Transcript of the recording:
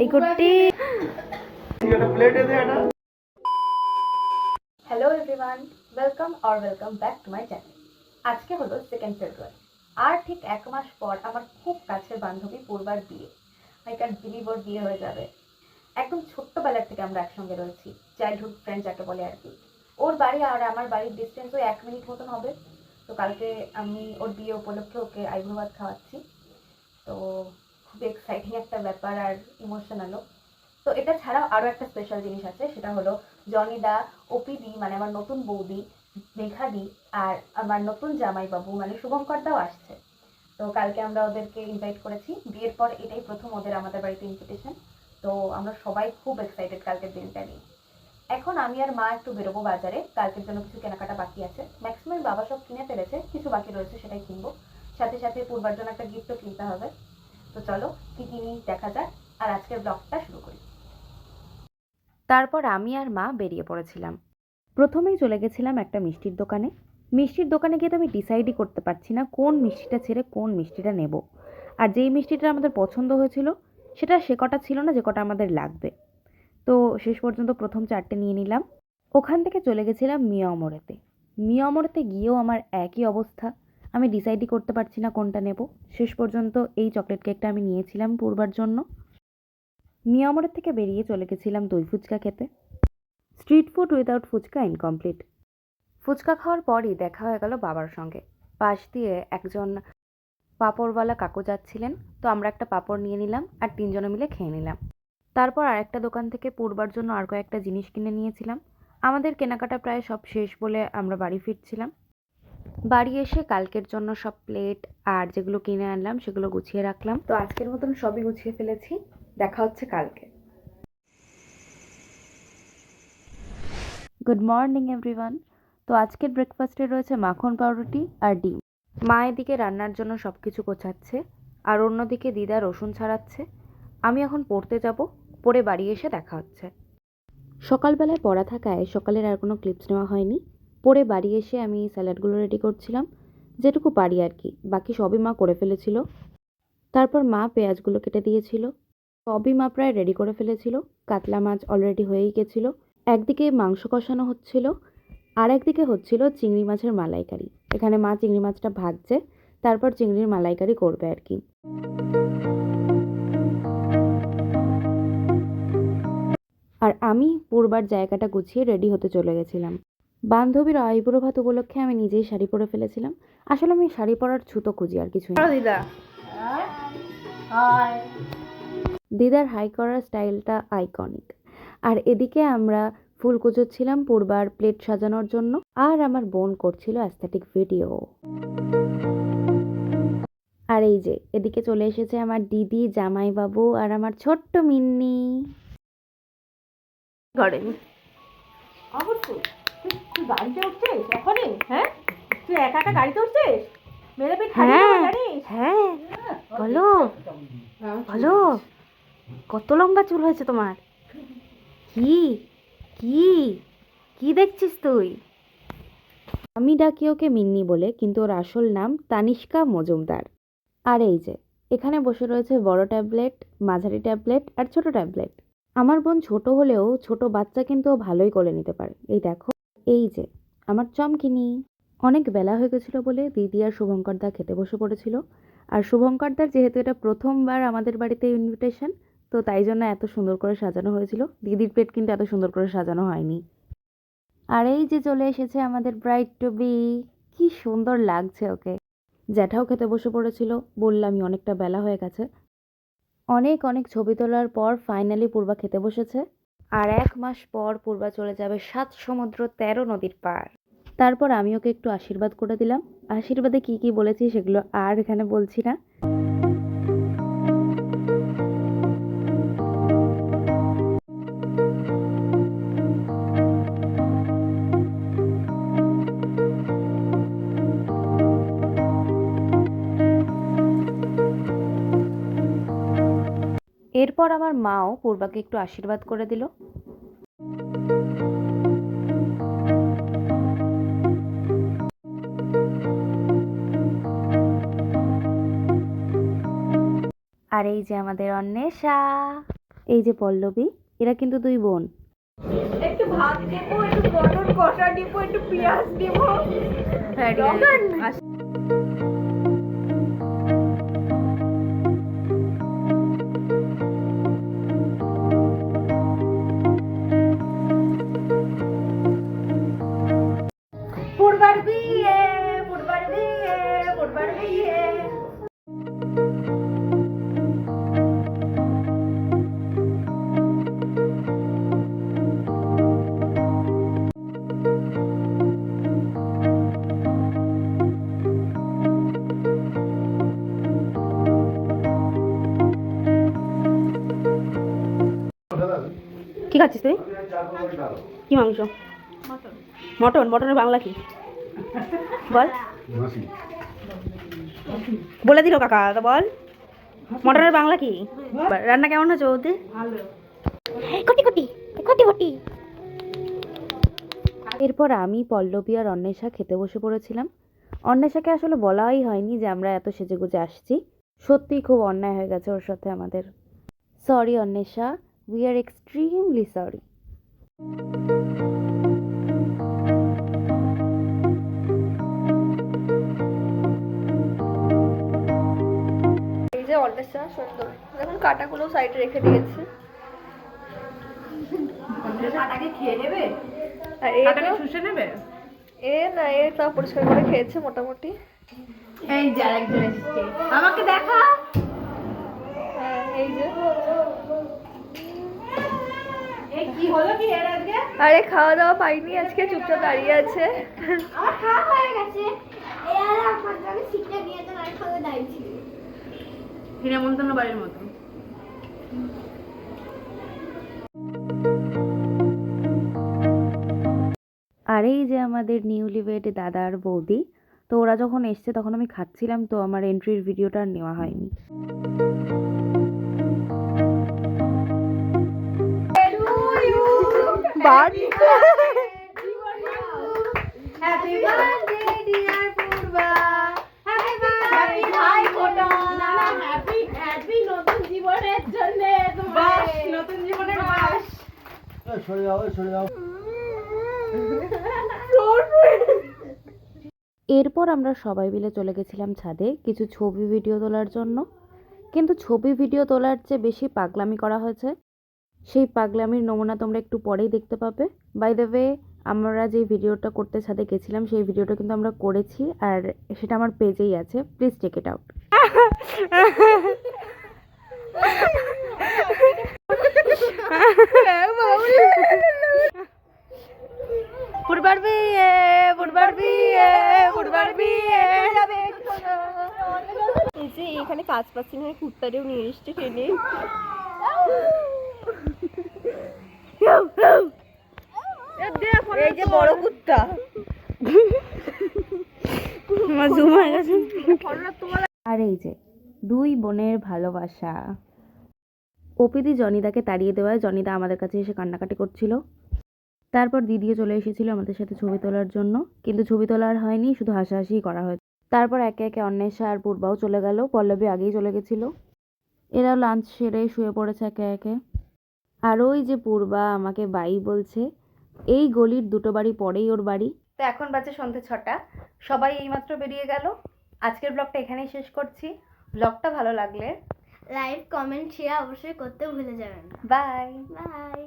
এই kurti. Hello everyone welcome or welcome back to my channel আজকে হলো second February আর ঠিক এক মাস পর আমার খুব কাছের বান্ধবী পূর্বার বিয়ে। আই ক্যান বিলিভ ওর বিয়ে হয়ে যাবে। একদম ছোট্টবেলার থেকে আমরা একসঙ্গে রয়েছি চাইল্ডহুড ফ্রেন্ড যাকে বলে আর কি। ওর বাড়ি আর আমার বাড়ির ডিস্টেন্স ওই এক মিনিট মতন হবে। তো কালকে আমি ওর বিয়ে উপলক্ষে ওকে আইব্রো খাওয়াচ্ছি। তো এক্সাইটিং একটা ব্যাপার আর ইমোশনালও তো এটা ছাড়াও আরও একটা স্পেশাল জিনিস আছে, সেটা হলো জনিদা ওপিদি মানে আমার নতুন বৌদি, মেঘাদি আর আমার নতুন জামাইবাবু মানে শুভঙ্করদাও আসছে। তো কালকে আমরা ওদেরকে ইনভাইট করেছি, বিয়ের পর এটাই প্রথম ওদের আমাদের বাড়িতে ইনভিটেশন তো আমরা সবাই খুব এক্সাইটেড কালকের দিনটা নিয়ে। এখন আমি আর মা একটু বেরোবো বাজারে, কালকের জন্য কিছু কেনাকাটা বাকি আছে। ম্যাক্সিমাম বাবা সব কিনে ফেলেছে, কিছু বাকি রয়েছে সেটাই কিনবো। সাথে সাথে পূর্বার জন্য একটা গিফটও কিনতে হবে। তো চলো দেখা যাক আর আজকের ব্লগটা শুরু করি। তারপর আমি আর মা বেরিয়ে পড়েছিলাম। প্রথমেই চলে গেছিলাম একটা মিষ্টির দোকানে। মিষ্টির দোকানে গিয়ে তো আমি ডিসাইডই করতে পারছি না কোন মিষ্টিটা ছেড়ে কোন মিষ্টিটা নেব। আর যেই মিষ্টিটা আমাদের পছন্দ হয়েছিল, সেটা সে কটা ছিল না, যে কটা আমাদের লাগবে। তো শেষ পর্যন্ত প্রথম চারটে নিয়ে নিলাম। ওখান থেকে চলে গেছিলাম মিয়া মিয়ামরেতে মিয়ামরেতে গিয়েও আমার একই অবস্থা। আমি ডিসাইডই করতে পারছি না কোনটা নেব। শেষ পর্যন্ত এই চকলেট কেকটা আমি নিয়েছিলাম পূর্বার জন্য। মিয়ামরের থেকে বেরিয়ে চলে গেছিলাম দই ফুচকা খেতে। Street food without fuchka incomplete fuchka খাওয়ার পরই দেখা হয়ে গেল বাবার সঙ্গে। পাশ দিয়ে একজন পাঁপড়ওয়ালা কাকু যাচ্ছিলেন। তো আমরা একটা পাঁপড় নিয়ে নিলাম আর তিনজনে মিলে খেয়ে নিলাম। তারপর আরেকটা দোকান থেকে পূর্বার জন্য আর কয়েকটা জিনিস কিনে নিয়েছিলাম। আমাদের কেনাকাটা প্রায় সব শেষ বলে আমরা বাড়ি ফিরছিলাম। বাড়ি এসে কালকের জন্য সব প্লেট আর যেগুলো কিনে আনলাম, সেগুলো গুছিয়ে রাখলাম। তো আজকের মতন সবই গুছিয়ে ফেলেছি। দেখা হচ্ছে কালকে। গুড মর্নিং এভরিওয়ান তো আজকের ব্রেকফাস্টে রয়েছে মাখন পাউরুটি আর ডিম। মা এদিকে রান্নার জন্য সব কিছু গোছাচ্ছে, আর অন্যদিকে দিদা রসুন ছাড়াচ্ছে। আমি এখন পড়তে যাব পরে বাড়ি এসে দেখা হচ্ছে। সকালবেলায় পড়া থাকায় সকালের আর কোনো ক্লিপস নেওয়া হয়নি। পড়ে বাড়ি এসে আমি স্যালাডগুলো রেডি করছিলাম, যেটুকু পারি আর কি। বাকি সবই মা করে ফেলেছিল। তারপর মা পেঁয়াজগুলো কেটে দিয়েছিল। সবই মা প্রায় রেডি করে ফেলেছিল। কাতলা মাছ অলরেডি হয়েই গেছিল। একদিকে মাংস কষানো হচ্ছিল, আর একদিকে হচ্ছিল চিংড়ি মাছের মালাইকারি। এখানে মা চিংড়ি মাছটা ভাজছে, তারপর চিংড়ির মালাইকারি করবে আর কি। আর আমি পূর্বার জায়গাটা গুছিয়ে রেডি হতে চলে গেছিলাম। বান্ধবীর আইবুড়ো ভাত উপলক্ষে আমি নিজেই শাড়ি পরে ফেলেছিলাম। আসলে আমি শাড়ি পরার ছুতো খুঁজি আর কিছু দিদা। দিদার হাই করার স্টাইলটা আইকনিক। আর এদিকে আমরা ফুল কুচোচ্ছিলাম পূর্বার প্লেট সাজানোর জন্য আর আমার বোন করছিল অ্যাস্থেটিক ভিডিও আর এই যে এদিকে চলে এসেছে আমার দিদি জামাইবাবু আর আমার ছোট্ট মিন্নি। ঘরে। অবশ্যই তুই গাড়িতে উঠছিস এখনই? হ্যাঁ? তুই একা একা গাড়িতে উঠছিস? মেরে পেট হ্যাঁ। হ্যাঁ বলো বলো কত লম্বা চুল হয়েছে তোমার? কি কি কি দেখছিস তুই? আমি ডাকি ওকে মিন্নি বলে কিন্তু ওর আসল নাম তানিষ্কা মজুমদার। আর এই যে এখানে বসে রয়েছে বড় ট্যাবলেট মাঝারি ট্যাবলেট আর ছোট ট্যাবলেট। আমার বোন ছোট হলেও ছোট বাচ্চা কিন্তু ভালোই কোলে নিতে পারে। এই দেখো। এই যে, আমার চমকিনি। অনেক বেলা হয়ে গেছিল বলে দিদি আর শুভঙ্কর দা খেতে বসে পড়েছিল। আর শুভঙ্কর শুভঙ্করদার যেহেতু এটা প্রথমবার আমাদের বাড়িতে ইনভিটেশন তো তাই জন্য এত সুন্দর করে সাজানো হয়েছিল। দিদির পেট কিন্তু এত সুন্দর করে সাজানো হয়নি। আর এই যে চলে এসেছে আমাদের ব্রাইড টু বি কি সুন্দর লাগছে ওকে। জ্যাঠাও খেতে বসে পড়েছিল, বললামই অনেকটা বেলা হয়ে গেছে। অনেক অনেক ছবি তোলার পর ফাইনালি পূর্বা খেতে বসেছে। আর এক মাস পর পূর্বা চলে যাবে সাত সমুদ্র তেরো নদীর পার তারপর আমি ওকে একটু আশীর্বাদ করে দিলাম। আশীর্বাদে কি কি বলেছি সেগুলো আর এখানে বলছি না। এরপর আমার মাও পূর্বাকে একটু আশীর্বাদ করে দিল। আর এই যে আমাদের অন্বেষা এই যে পল্লবী এরা কিন্তু দুই বোন। একটু ভাত দিব একটু মটন কষা দিব একটু পেঁয়াজ দিব। পূর্বার বিয়ে পূর্বার বিয়ে পূর্বার বিয়ে। কি খাচ্ছিস তুই? কি মাংস? মটন মটনের বাংলা কি? বল। বলে দিল কাকা তো বল। মটনের বাংলা কি? রান্না কেমন হচ্ছে বৌদি? কোটি কোটি কোটি কোটি এরপর আমি পল্লবী আর অন্বেষা খেতে বসে পড়েছিলাম। অন্বেষাকে আসলে বলাই হয়নি যে আমরা এত সেজেগুজে আসছি। সত্যিই খুব অন্যায় হয়ে গেছে ওর সাথে আমাদের। Sorry Anwesha we are extremely sorry এই সুন্দর। দেখুন কাটাগুলো সাইডে রেখে দিয়েছে। খেয়ে নেবে? আর এ তো- শুষে নেবে? এ না এ তা পরিষ্কার করে খেয়েছে মোটামুটি। এই যে আরেকজন এসছে। আমাকে দেখা। হ্যাঁ এই যে। এই কি হলো কি এর আজকে? আরে খাওয়া দাওয়া পাইনি আজকে চুপচাপ দাঁড়িয়ে আছে। আমার খাওয়া হয়ে গেছে। এর আমার আমি সিটটা নিয়ে তো আর খাওয়া দাইছি হীরামন্তন্ন বাড়ির মতো। আর এই যে আমাদের নিউলি ওয়েড দাদা আর বৌদি তো ওরা যখন এসছে তখন আমি খাচ্ছিলাম তো আমার এন্ট্রির ভিডিওটা আর নেওয়া হয়নি ডিয়ার পূর্বা হ্যাপি বার্থডে ভাই ফোটা না না হ্যাপি হ্যাপি নতুন জীবনের জন্য তোমার নতুন জীবনের বাস সরে যাও সরে যাও। এরপর আমরা সবাই মিলে চলে গেছিলাম ছাদে কিছু ছবি ভিডিও তোলার জন্য। কিন্তু ছবি ভিডিও তোলার চেয়ে বেশি পাগলামি করা হয়েছে। সেই পাগলামির নমুনা তোমরা একটু পরেই দেখতে পাবে। বাই দ্য ওয়ে আমরা যে ভিডিওটা করতে ছাদে গেছিলাম সেই ভিডিওটা কিন্তু আমরা করেছি আর সেটা আমার পেজেই আছে। প্লিজ চেক ইট আউট পূর্বার বিয়ে পূর্বার বিয়ে পূর্বার বিয়ে এই পাচ্ছি না কুত্তারেও নিয়ে এসছে টেনে এই যে বড় কুত্তা। আর এই যে দুই বোনের ভালোবাসা। অপিদি জনিদাকে তাড়িয়ে দেওয়ায় জনিদা আমাদের কাছে এসে কান্নাকাটি করছিল। তারপর দিদিও চলে এসেছিল আমাদের সাথে ছবি তোলার জন্য। কিন্তু ছবি তোলা আর হয়নি শুধু হাসাহাসিই করা হয়েছে। তারপর একে একে অন্বেষা আর পূর্বাও চলে গেল। পল্লবী আগেই চলে গেছিল। এরাও লাঞ্চ সেরে শুয়ে পড়েছে একে একে। আর ওই যে পূর্বা আমাকে বাই বলছে এই গলির দুটো বাড়ি পরেই ওর বাড়ি। তো এখন বাজে সন্ধ্যে ছটা। সবাই এইমাত্র বেরিয়ে গেল। আজকের ব্লগটা এখানেই শেষ করছি। ব্লগটা ভালো লাগলে লাইক কমেন্ট শেয়ার অবশ্যই করতে ভুলে যাবেন না। Bye bye